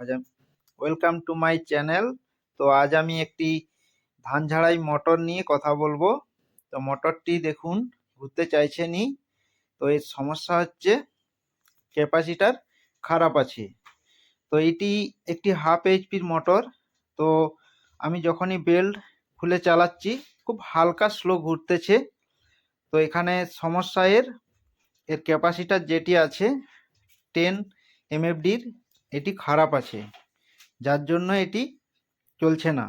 Welcome to my channel তো আজ আমি একটি ধান ঝাড়াই মোটর নিয়ে কথা বলব। তো মোটরটি দেখুন, ঘুরতে চাইছে নি। তো এর সমস্যা হচ্ছে ক্যাপাসিটার খারাপ আছে। তো এটি একটি হাফ এইচপির মোটর। তো আমি যখনই বেল্ট খুলে চালাচ্ছি, খুব হালকা স্লো ঘুরতেছে। তো এখানে সমস্যা এর এর ক্যাপাসিটার যেটি আছে টেন এমএফডির এটি খারাপ আছে। যার জন্য এটি চলছে না।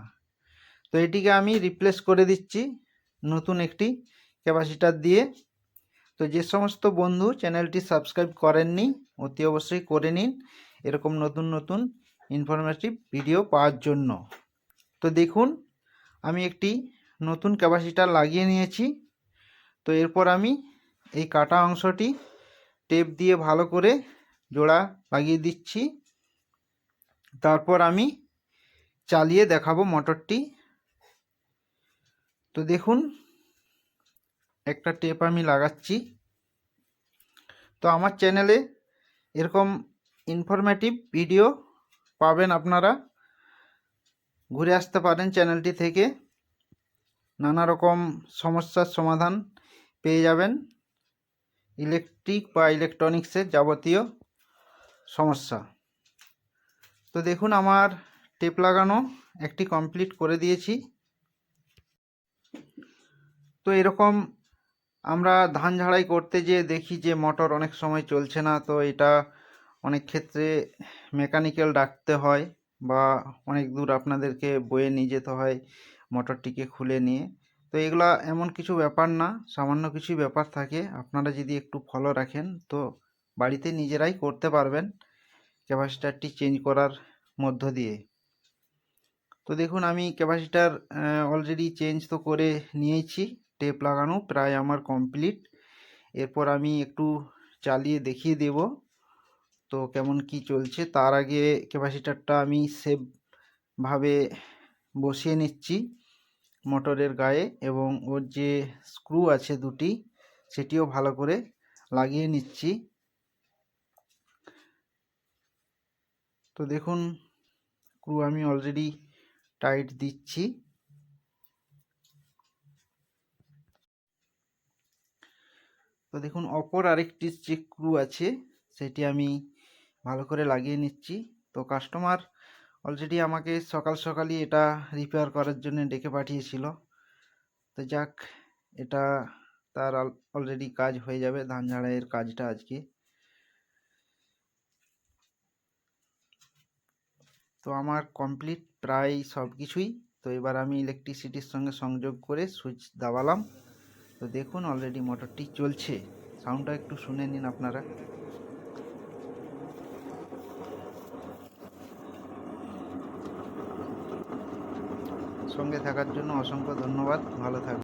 তো এটিকে আমি রিপ্লেস করে দিচ্ছি নতুন একটি ক্যাপাসিটার দিয়ে। তো যে সমস্ত বন্ধু চ্যানেলটি সাবস্ক্রাইব করেননি, অতি অবশ্যই করে নিন এরকম নতুন নতুন ইনফরমেটিভ ভিডিও পাওয়ার জন্য। তো দেখুন, আমি একটি নতুন ক্যাপাসিটার লাগিয়ে নিয়েছি। তো এরপর আমি এই কাটা অংশটি টেপ দিয়ে ভালো করে জোড়া লাগিয়ে দিচ্ছি। তারপর আমি চালিয়ে দেখাবো মোটরটি। তো দেখুন, একটা টেপ আমি লাগাচ্ছি। তো আমার চ্যানেলে এরকম ইনফরমেটিভ ভিডিও পাবেন আপনারা। ঘুরে আসতে পারেন চ্যানেলটি থেকে। নানা রকম সমস্যার সমাধান পেয়ে যাবেন। ইলেকট্রিক বা ইলেকট্রনিক্সের যাবতীয় সমস্যা। তো দেখুন আমার টেপ লাগানো একটি কমপ্লিট করে দিয়েছি। তো এরকম আমরা ধান ঝাড়াই করতে যে দেখি যে মোটর অনেক সময় চলছে না, তো এটা অনেক ক্ষেত্রে মেকানিক্যাল ডাকতে হয় বা অনেক দূর আপনাদেরকে বয়ে নিয়ে যেতে হয় মোটরটিকে খুলে নিয়ে। তো এগুলা এমন কিছু ব্যাপার না, সামান্য কিছু ব্যাপার থাকে। আপনারা যদি একটু ফলো রাখেন, তো বাড়িতে নিজেরাই করতে পারবেন। ক্যাপাসিটারটি চেঞ্জ করার মধ্য দিয়ে। তো দেখুন, আমি ক্যাপাসিটার অলরেডি চেঞ্জ তো করে নিয়েছি টেপ লাগানো প্রায় আমার কমপ্লিট এরপর আমি একটু চালিয়ে দেখিয়ে দেব, তো কেমন কি চলছে। তার আগে ক্যাপাসিটারটা আমি সেভভাবে বসিয়ে নিচ্ছি মোটরের গায়ে এবং ওর যে স্ক্রু আছে দুটি, সেটিও ভালো করে লাগিয়ে নিচ্ছি। তো দেখুন স্ক্রু আমি অলরেডি টাইট দিচ্ছি। তো দেখুন, অপর আরেকটি যে স্ক্রু আছে, সেটি আমি ভালো করে লাগিয়ে নিচ্ছি। তো কাস্টমার অলরেডি আমাকে সকাল সকালই এটা রিপেয়ার করার জন্য ডেকে পাঠিয়েছিল। তো যাক, এটা তার অলরেডি কাজ হয়ে যাবে। ধান ঝাড়াইয়ের কাজটা আজকে। তো আমার কমপ্লিট প্রায় সব কিছুই। তো এবার আমি ইলেকট্রিসিটির সঙ্গে সংযোগ করে সুইচ দাবালাম। তো দেখুন অলরেডি মোটরটি চলছে। সাউন্ডটা একটু শুনে নিন আপনারা। সঙ্গে থাকার জন্য অসংখ্য ধন্যবাদ। ভালো থাকবেন